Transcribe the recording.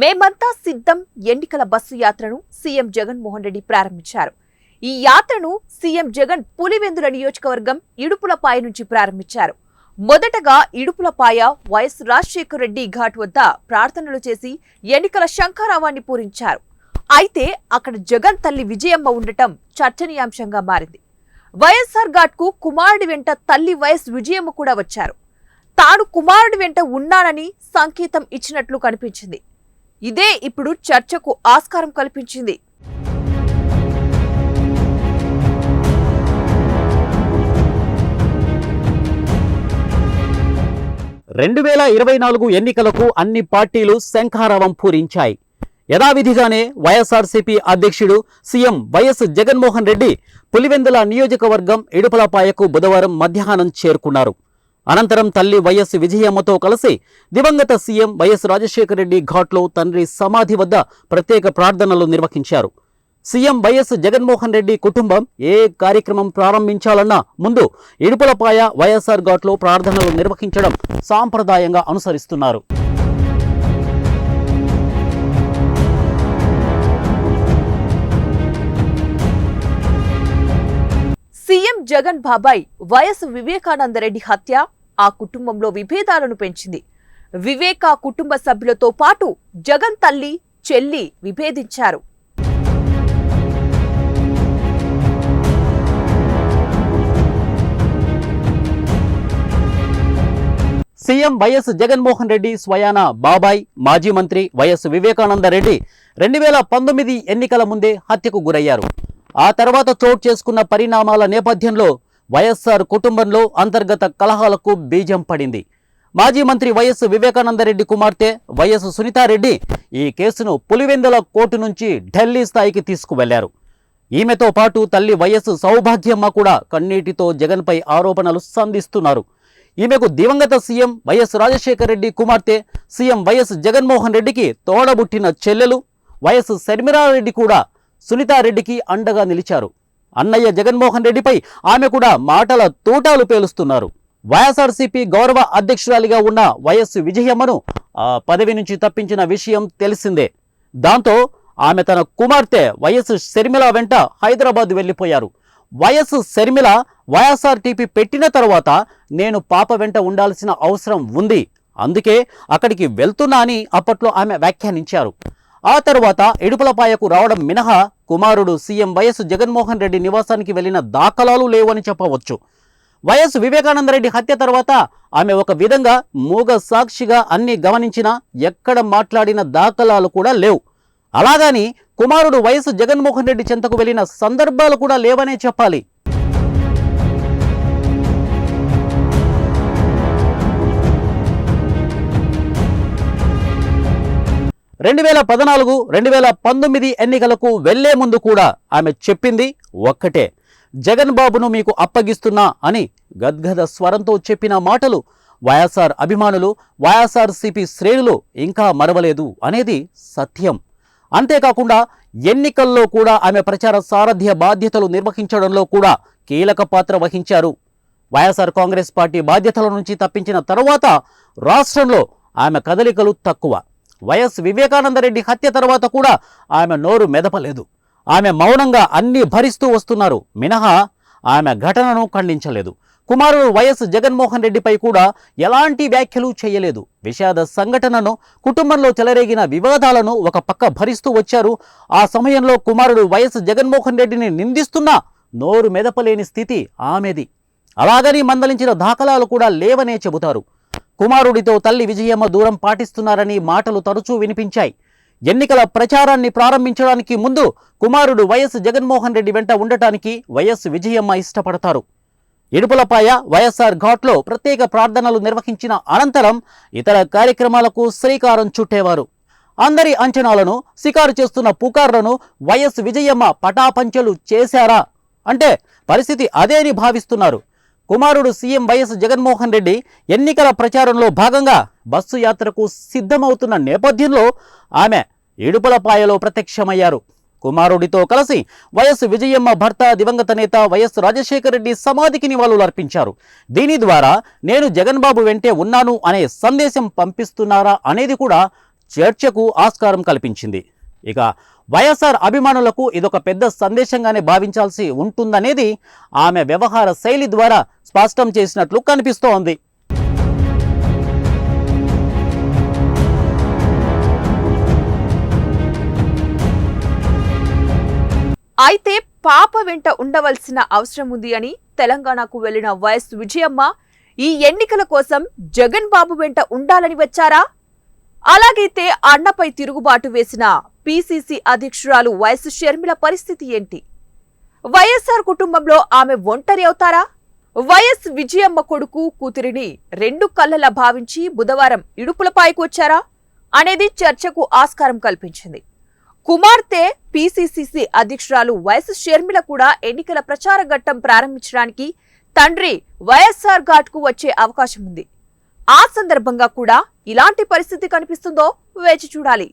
మేమంతా సిద్ధం ఎన్నికల బస్సు యాత్రను సీఎం జగన్మోహన్ రెడ్డి ప్రారంభించారు. ఈ యాత్రను సీఎం జగన్ పులివెందుల నియోజకవర్గం ఇడుపులపాయ నుంచి ప్రారంభించారు. మొదటగా ఇడుపులపాయ వైఎస్ రాజశేఖర రెడ్డి ఘాట్ వద్ద ప్రార్థనలు చేసి ఎన్నికల శంఖారావాన్ని పూరించారు. అయితే అక్కడ జగన్ తల్లి విజయమ్మ ఉండటం చర్చనీయాంశంగా మారింది. వైఎస్ఆర్ ఘాట్కు కుమారుడి వెంట తల్లి వైఎస్ విజయమ్మ కూడా వచ్చారు. తాను కుమారుడి వెంట ఉన్నానని సంకేతం ఇచ్చినట్లు కనిపించింది. ఇదే ఇప్పుడు చర్చకు ఆస్కారం కల్పించింది. రెండు వేల ఇరవై నాలుగు ఎన్నికలకు అన్ని పార్టీలు శంఖారావం పూరించాయి. యథావిధిగానే వైఎస్ఆర్సీపీ అధ్యక్షుడు సీఎం వైఎస్ జగన్మోహన్ రెడ్డి పులివెందుల నియోజకవర్గం ఇడుపలపాయకు బుధవారం మధ్యాహ్నం చేరుకున్నారు. అనంతరం తల్లి వైఎస్ విజయమ్మతో కలిసి దివంగత సీఎం వైఎస్ రాజశేఖర రెడ్డి ఘాట్లో తండ్రి సమాధి వద్ద ప్రత్యేక ప్రార్థనలు నిర్వహించారు. సీఎం వైఎస్ జగన్మోహన్ రెడ్డి కుటుంబం ఏ కార్యక్రమం ప్రారంభించాలన్నా ముందు ఇడుపులపాయ వైఎస్ఆర్ ఘాట్లో ప్రార్థనలు నిర్వహించడం సాంప్రదాయంగా అనుసరిస్తున్నారు. సీఎం జగన్ బాబాయ్ వైఎస్ వివేకానందరెడ్డి హత్య ఆ కుటుంబంలో విభేదాలను పెంచింది. వివేక కుటుంబ సభ్యులతో పాటు జగన్ తల్లి చెల్లి విభేదించారు. సీఎం వైఎస్ జగన్మోహన్ రెడ్డి స్వయాన బాబాయ్ మాజీ మంత్రి వైఎస్ వివేకానంద రెడ్డి రెండు వేల పంతొమ్మిది ఎన్నికల ముందే హత్యకు గురయ్యారు. ఆ తర్వాత చోటు చేసుకున్న పరిణామాల నేపథ్యంలో వైఎస్ఆర్ కుటుంబంలో అంతర్గత కలహాలకు బీజం పడింది. మాజీ మంత్రి వైఎస్ వివేకానందరెడ్డి కుమార్తె వైఎస్ సునీతారెడ్డి ఈ కేసును పులివెందుల కోర్టు నుంచి ఢిల్లీ స్థాయికి తీసుకువెళ్ళారు. ఈమెతో పాటు తల్లి వైఎస్ సౌభాగ్యమ్మ కూడా కన్నీటితో జగన్పై ఆరోపణలు సంధిస్తున్నారు. ఈమెకు దివంగత సీఎం వైఎస్ రాజశేఖర రెడ్డి కుమార్తె సీఎం వైఎస్ జగన్మోహన్ రెడ్డికి తోడబుట్టిన చెల్లెలు వైఎస్ శర్మిలారెడ్డి కూడా సునీతారెడ్డికి అండగా నిలిచారు. అన్నయ్య జగన్మోహన్ రెడ్డిపై ఆమె కూడా మాటల తూటాలు పేలుస్తున్నారు. వైఎస్ఆర్సీపీ గౌరవ అధ్యక్షురాలిగా ఉన్న వైఎస్ విజయమ్మను ఆ పదవి నుంచి తప్పించిన విషయం తెలిసిందే. దాంతో ఆమె తన కుమార్తె వైఎస్ శర్మిల వెంట హైదరాబాద్ వెళ్ళిపోయారు. వైఎస్ శర్మిల వైఎస్ఆర్టీపీ పెట్టిన తర్వాత నేను పాప వెంట ఉండాల్సిన అవసరం ఉంది. అందుకే అక్కడికి వెళ్తున్నా అని అప్పట్లో ఆమె వ్యాఖ్యానించారు. ఆ తర్వాత ఇడుపులపాయకు రావడం మినహా కుమారుడు సీఎం వైఎస్ జగన్మోహన్ రెడ్డి నివాసానికి వెళ్ళిన దాఖలాలు లేవని చెప్పవచ్చు. వైఎస్ వివేకానందరెడ్డి హత్య తర్వాత ఆమె ఒక విధంగా మూగ సాక్షిగా అన్ని గమనించినా ఎక్కడ మాట్లాడిన దాఖలాలు కూడా లేవు. అలాగని కుమారుడు వైఎస్ జగన్మోహన్ రెడ్డి చెంతకు వెళ్ళిన సందర్భాలు కూడా లేవనే చెప్పాలి. రెండు వేల పద్నాలుగు రెండు వేల పంతొమ్మిది ఎన్నికలకు వెళ్ళే ముందు కూడా ఆమె చెప్పింది ఒక్కటే. జగన్ బాబును మీకు అప్పగిస్తున్నా అని గద్గద స్వరంతో చెప్పిన మాటలు వైఎస్ఆర్ అభిమానులు వైఎస్ఆర్ సిపి శ్రేణులు ఇంకా మరవలేదు అనేది సత్యం. అంతేకాకుండా ఎన్నికల్లో కూడా ఆమె ప్రచార సారథ్య బాధ్యతలు నిర్వహించడంలో కూడా కీలక పాత్ర వహించారు. వైఎస్ఆర్ కాంగ్రెస్ పార్టీ బాధ్యతల నుంచి తప్పించిన తరువాత రాష్ట్రంలో ఆమె కదలికలు తక్కువ. వైఎస్ వివేకానందరెడ్డి హత్య తర్వాత కూడా ఆమె నోరు మెదపలేదు. ఆమె మౌనంగా అన్ని భరిస్తూ వస్తున్నారు. మినహా ఆమె ఘటనను ఖండించలేదు. కుమారుడు వైఎస్ జగన్మోహన్ రెడ్డిపై కూడా ఎలాంటి వ్యాఖ్యలు చేయలేదు. విషాద సంఘటనను కుటుంబంలో చెలరేగిన వివాదాలను ఒక పక్క భరిస్తూ వచ్చారు. ఆ సమయంలో కుమారుడు వైఎస్ జగన్మోహన్ రెడ్డిని నిందిస్తున్నా నోరు మెదపలేని స్థితి ఆమెది. అలాగని మందలించిన దాఖలాలు కూడా లేవనే చెబుతారు. కుమారుడితో తల్లి విజయమ్మ దూరం పాటిస్తున్నారని మాటలు తరచూ వినిపించాయి. ఎన్నికల ప్రచారాన్ని ప్రారంభించడానికి ముందు కుమారుడు వైఎస్ జగన్మోహన్ రెడ్డి వెంట ఉండటానికి వైఎస్ విజయమ్మ ఇష్టపడతారు. ఇడుపులపాయ వైఎస్ఆర్ ఘాట్లో ప్రత్యేక ప్రార్థనలు నిర్వహించిన అనంతరం ఇతర కార్యక్రమాలకు శ్రీకారం చుట్టేవారు. అందరి అంచనాలను శికారు చేస్తున్న పుకార్లను వైఎస్ విజయమ్మ పటాపంచలు చేశారా? అంటే పరిస్థితి అదే అని భావిస్తున్నారు? కుమారుడు సీఎం వైఎస్ జగన్మోహన్ రెడ్డి ఎన్నికల ప్రచారంలో భాగంగా బస్సు యాత్రకు సిద్ధమవుతున్న నేపథ్యంలో ఆమె ఇడుపులపాయలో ప్రత్యక్షమయ్యారు. కుమారుడితో కలిసి వైఎస్ విజయమ్మ భర్త దివంగత నేత వైఎస్ రాజశేఖర రెడ్డి సమాధికి నివాళులు అర్పించారు దీని ద్వారా నేను జగన్ బాబు వెంటే ఉన్నాను అనే సందేశం పంపిస్తున్నారా అనేది కూడా చర్చకు ఆస్కారం కల్పించింది. ఇక వైఎస్ఆర్ అభిమానులకు ఇదొక పెద్ద సందేశంగానే భావించాల్సి ఉంటుందనేది ఆమె వ్యవహార శైలి ద్వారా స్పష్టం చేసినట్లు కనిపిస్తోంది. అయితే పాప వెంట ఉండవలసిన అవసరం ఉంది అని తెలంగాణకు వెళ్ళిన వైఎస్ విజయమ్మ ఈ ఎన్నికల కోసం జగన్ బాబు వెంట ఉండాలని వచ్చారా? అలాగైతే అన్నపై తిరుగుబాటు వేసిన పిసిసి అధ్యక్షురాలు వైఎస్ షర్మిల పరిస్థితి ఏంటి? వైఎస్ఆర్ కుటుంబంలో ఆమె ఒంటరి అవుతారా? వైఎస్ విజయమ్మ కొడుకు కూతురిని రెండు కళ్ళలా భావించి బుధవారం ఇడుపులపాయకు వచ్చారా? అనేది చర్చకు ఆస్కారం కల్పించింది. కుమార్తె పీసీసీసీ అధ్యక్షురాలు వైఎస్ షర్మిల కూడా ఎన్నికల ప్రచార ఘట్టం ప్రారంభించడానికి తండ్రి వైఎస్ఆర్ ఘాట్కు వచ్చే అవకాశం ఉంది. ఆ సందర్భంగా కూడా ఇలాంటి పరిస్థితి కనిపిస్తుందో వేచి చూడాలి.